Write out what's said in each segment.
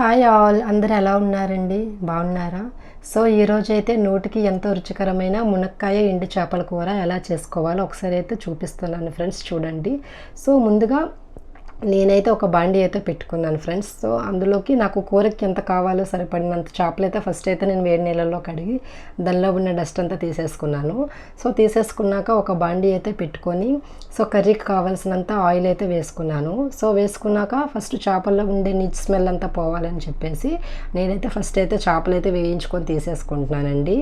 Hi all అందరు ఎలా ఉన్నారండి? బాగున్నారా? సో ఈరోజు అయితే నోటికి ఎంతో రుచికరమైన మునక్కాయ ఎండు చేపల కూర ఎలా చేసుకోవాలో ఒకసారి అయితే చూపిస్తున్నాను ఫ్రెండ్స్ చూడండి. సో ముందుగా నేనైతే ఒక బాండీ అయితే పెట్టుకున్నాను ఫ్రెండ్స్ సో అందులోకి నాకు కూరకి ఎంత కావాలో సరిపడినంత చేపలు అయితే ఫస్ట్ అయితే నేను వేడి నీళ్ళల్లో కడిగి దానిలో ఉన్న డస్ట్ అంతా తీసేసుకున్నాను. సో తీసేసుకున్నాక ఒక బాండి అయితే పెట్టుకొని సో కర్రీకి కావాల్సినంత ఆయిల్ అయితే వేసుకున్నాను. సో వేసుకున్నాక ఫస్ట్ చేపల్లో ఉండే నీచ్ స్మెల్ అంతా పోవాలని చెప్పేసి నేనైతే ఫస్ట్ అయితే చేపలు అయితే వేయించుకొని తీసేసుకుంటున్నానండి.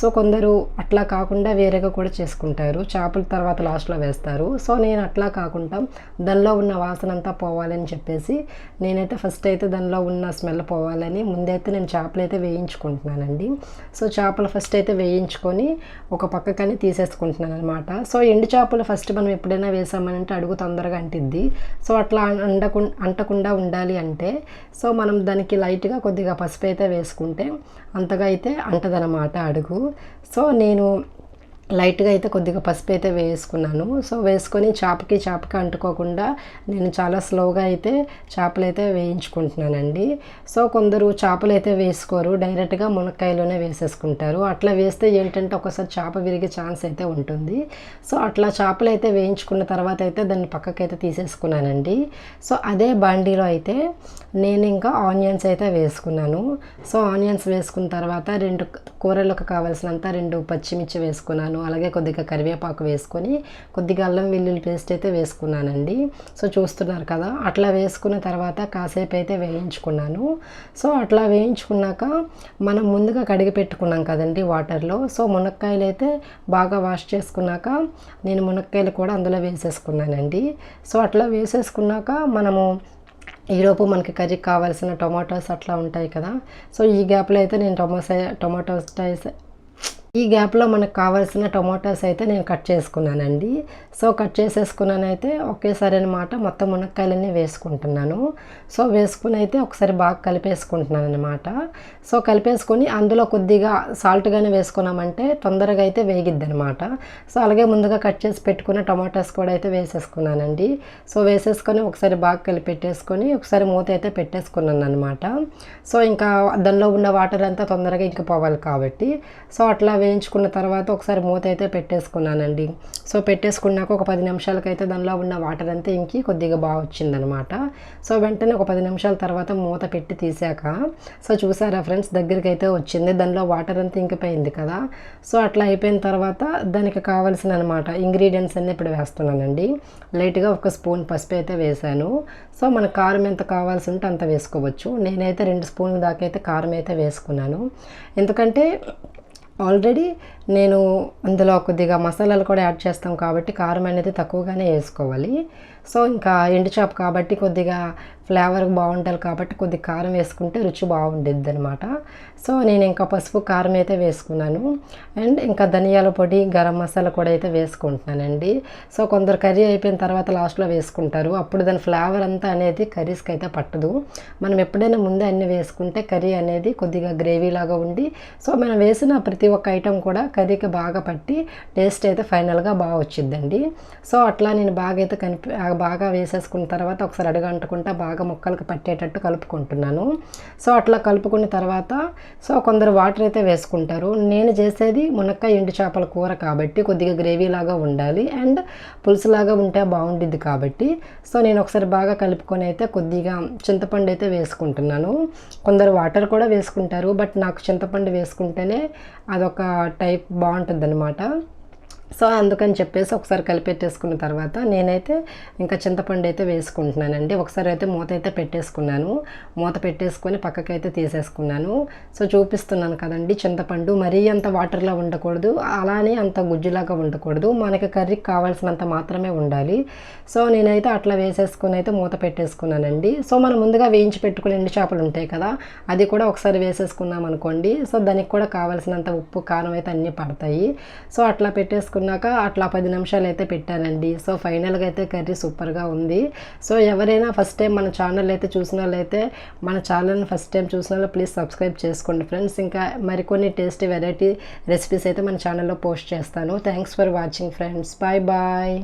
సో కొందరు అట్లా కాకుండా వేరేగా కూడా చేసుకుంటారు. చేపల తర్వాత లాస్ట్లో వేస్తారు. సో నేను అట్లా కాకుండా దానిలో ఉన్న వాసన అంతా పోవాలని చెప్పేసి నేనైతే ఫస్ట్ అయితే దానిలో ఉన్న స్మెల్ పోవాలని ముందైతే నేను చేపలు అయితే వేయించుకుంటున్నానండి. సో చేపలు ఫస్ట్ అయితే వేయించుకొని ఒక పక్కకని తీసేసుకుంటున్నాను అనమాట సో ఎండు చేపలు ఫస్ట్ మనం ఎప్పుడైనా వేసామనంటే అడుగు తొందరగా అంటిద్ది. సో అట్లా అండకు అంటకుండా ఉండాలి అంటే సో మనం దానికి లైట్గా కొద్దిగా పసుపు అయితే వేసుకుంటే అంతగా అయితే అంటదనమాట అడుగు. సో నేను లైట్గా అయితే కొద్దిగా పసుపు అయితే వేసుకున్నాను. సో వేసుకొని చేపకి చేపకి అంటుకోకుండా నేను చాలా స్లోగా అయితే చేపలు అయితే వేయించుకుంటున్నానండి. సో కొందరు చేపలు అయితే వేసుకోరు. డైరెక్ట్గా మునక్కాయలోనే వేసేసుకుంటారు. అట్లా వేస్తే ఏంటంటే ఒకసారి చేప విరిగే ఛాన్స్ అయితే ఉంటుంది. సో అట్లా చేపలు అయితే వేయించుకున్న తర్వాత అయితే దాన్ని పక్కకైతే తీసేసుకున్నానండి. సో అదే బాండీలో అయితే నేను ఇంకా ఆనియన్స్ అయితే వేసుకున్నాను. సో ఆనియన్స్ వేసుకున్న తర్వాత రెండు కూరలకు కావాల్సినంత రెండు పచ్చిమిర్చి వేసుకున్నాను. అలాగే కొద్దిగా కరివేపాకు వేసుకొని కొద్దిగా అల్లం వెల్లుల్లి పేస్ట్ అయితే వేసుకున్నానండి. సో చూస్తున్నారు కదా అట్లా వేసుకున్న తర్వాత కాసేపు అయితే వేయించుకున్నాను. సో అట్లా వేయించుకున్నాక మనం ముందుగా కడిగి పెట్టుకున్నాం కదండి వాటర్లో. సో మునక్కాయలు అయితే బాగా వాష్ చేసుకున్నాక నేను మునక్కాయలు కూడా అందులో వేసేసుకున్నానండి. సో అట్లా వేసేసుకున్నాక మనము ఈలోపు మనకి కర్రీకి కావాల్సిన టొమాటోస్ అట్లా ఉంటాయి కదా. సో ఈ గ్యాప్లో అయితే నేను టొమాటో టొమాటోస్ ఈ గ్యాప్లో మనకు కావాల్సిన టొమాటోస్ అయితే నేను కట్ చేసుకున్నానండి. సో కట్ చేసేసుకున్నానైతే ఒకేసారి అనమాట మొత్తం మునక్కాయలన్నీ వేసుకుంటున్నాను. సో వేసుకుని అయితే ఒకసారి బాగా కలిపేసుకుంటున్నాను అనమాట సో కలిపేసుకొని అందులో కొద్దిగా సాల్ట్గానే వేసుకున్నామంటే తొందరగా అయితే వేగిద్ది అనమాట సో అలాగే ముందుగా కట్ చేసి పెట్టుకున్న టొమాటోస్ కూడా అయితే వేసేసుకున్నానండి. సో వేసేసుకొని ఒకసారి బాగా కలిపెట్టేసుకొని ఒకసారి మూత అయితే పెట్టేసుకున్నాను అనమాట సో ఇంకా దానిలో ఉన్న వాటర్ అంతా తొందరగా ఇంక పోవాలి కాబట్టి. సో అట్లా వేయించుకున్న తర్వాత ఒకసారి మూత అయితే పెట్టేసుకున్నానండి. సో పెట్టేసుకున్నాక ఒక పది నిమిషాలకైతే దానిలో ఉన్న వాటర్ అంతా ఇంకి కొద్దిగా బాగా వచ్చిందనమాట. సో వెంటనే ఒక పది నిమిషాల తర్వాత మూత పెట్టి తీసాక సో చూసారా ఫ్రెండ్స్ దగ్గరికి అయితే వచ్చింది. దానిలో వాటర్ అంతా ఇంకిపోయింది కదా. సో అట్లా అయిపోయిన తర్వాత దానికి కావాల్సిన అనమాట ఇంగ్రీడియంట్స్ అన్నీ ఇప్పుడు వేస్తున్నానండి. లైట్గా ఒక స్పూన్ పసుపు అయితే వేసాను సో మన కారం ఎంత కావాల్సి ఉంటే అంత వేసుకోవచ్చు. నేనైతే రెండు స్పూన్ల దాకా అయితే కారం అయితే వేసుకున్నాను. ఎందుకంటే ఆల్రెడీ నేను అందులో కొద్దిగా మసాలాలు కూడా యాడ్ చేస్తాం కాబట్టి కారం అనేది తక్కువగానే వేసుకోవాలి. సో ఇంకా ఎండు చేప కాబట్టి కొద్దిగా ఫ్లేవర్ బాగుంటుంది కాబట్టి కొద్దిగా కారం వేసుకుంటే రుచి బాగుండిద్ది అనమాట సో నేను ఇంకా పసుపు కారం అయితే వేసుకున్నాను. అండ్ ఇంకా ధనియాల పొడి గరం మసాలా కూడా అయితే వేసుకుంటున్నానండి. సో కొందరు కర్రీ అయిపోయిన తర్వాత లాస్ట్లో వేసుకుంటారు. అప్పుడు దాని ఫ్లేవర్ అంతా అనేది కర్రీస్కి అయితే పట్టదు. మనం ఎప్పుడైనా ముందే అన్ని వేసుకుంటే కర్రీ అనేది కొద్దిగా గ్రేవీ లాగా ఉండి సో మనం వేసిన ప్రతి ఒక్క ఐటెం కూడా కర్రీకి బాగా పట్టి టేస్ట్ అయితే ఫైనల్గా బాగా వచ్చిద్దండి. సో అట్లా నేను బాగా అయితే కనిపి బాగా వేసేసుకున్న తర్వాత ఒకసారి అడుగంటుకుంటా బాగా ముక్కలకు పట్టేటట్టు కలుపుకుంటున్నాను. సో అట్లా కలుపుకున్న తర్వాత సో కొందరు వాటర్ అయితే వేసుకుంటారు. నేను చేసేది మునక్కాయ ఎండు చేపల కూర కాబట్టి కొద్దిగా గ్రేవీ లాగా ఉండాలి. అండ్ పులుసులాగా ఉంటే బాగుండిద్ది కాబట్టి. సో నేను ఒకసారి బాగా కలుపుకొని అయితే కొద్దిగా చింతపండు అయితే వేసుకుంటున్నాను. కొందరు వాటర్ కూడా వేసుకుంటారు. బట్ నాకు చింతపండు వేసుకుంటేనే అదొక టైప్ బాగుంటుంది అనమాట సో అందుకని చెప్పేసి ఒకసారి కలిపెట్టేసుకున్న తర్వాత నేనైతే ఇంకా చింతపండు అయితే వేసుకుంటున్నానండి. ఒకసారి అయితే మూత అయితే పెట్టేసుకున్నాను. మూత పెట్టేసుకొని పక్కకైతే తీసేసుకున్నాను. సో చూపిస్తున్నాను కదండి చింతపండు మరీ అంత వాటర్లో ఉండకూడదు అలానే అంత గుజ్జులాగా ఉండకూడదు. మనకి కర్రీకి కావాల్సినంత మాత్రమే ఉండాలి. సో నేనైతే అట్లా వేసేసుకుని అయితే మూత పెట్టేసుకున్నానండి. సో మనం ముందుగా వేయించి పెట్టుకుని ఎండు చేపలు ఉంటాయి కదా అది కూడా ఒకసారి వేసేసుకున్నాం అనుకోండి సో దానికి కూడా కావాల్సినంత ఉప్పు కారం అయితే అన్నీ పడతాయి. సో అట్లా పెట్టేసుకుని చేసుకున్నాక అట్లా పది నిమిషాలు అయితే పెట్టానండి. సో ఫైనల్గా అయితే కర్రీ సూపర్గా ఉంది. సో ఎవరైనా ఫస్ట్ టైం మన ఛానల్ అయితే చూసిన వాళ్ళైతే మన ఛానల్ని ఫస్ట్ టైం చూసిన వాళ్ళు ప్లీజ్ సబ్స్క్రైబ్ చేసుకోండి ఫ్రెండ్స్. ఇంకా మరికొన్ని టేస్టీ వెరైటీ రెసిపీస్ అయితే మన ఛానల్లో పోస్ట్ చేస్తాను. Thanks for watching friends. Bye bye.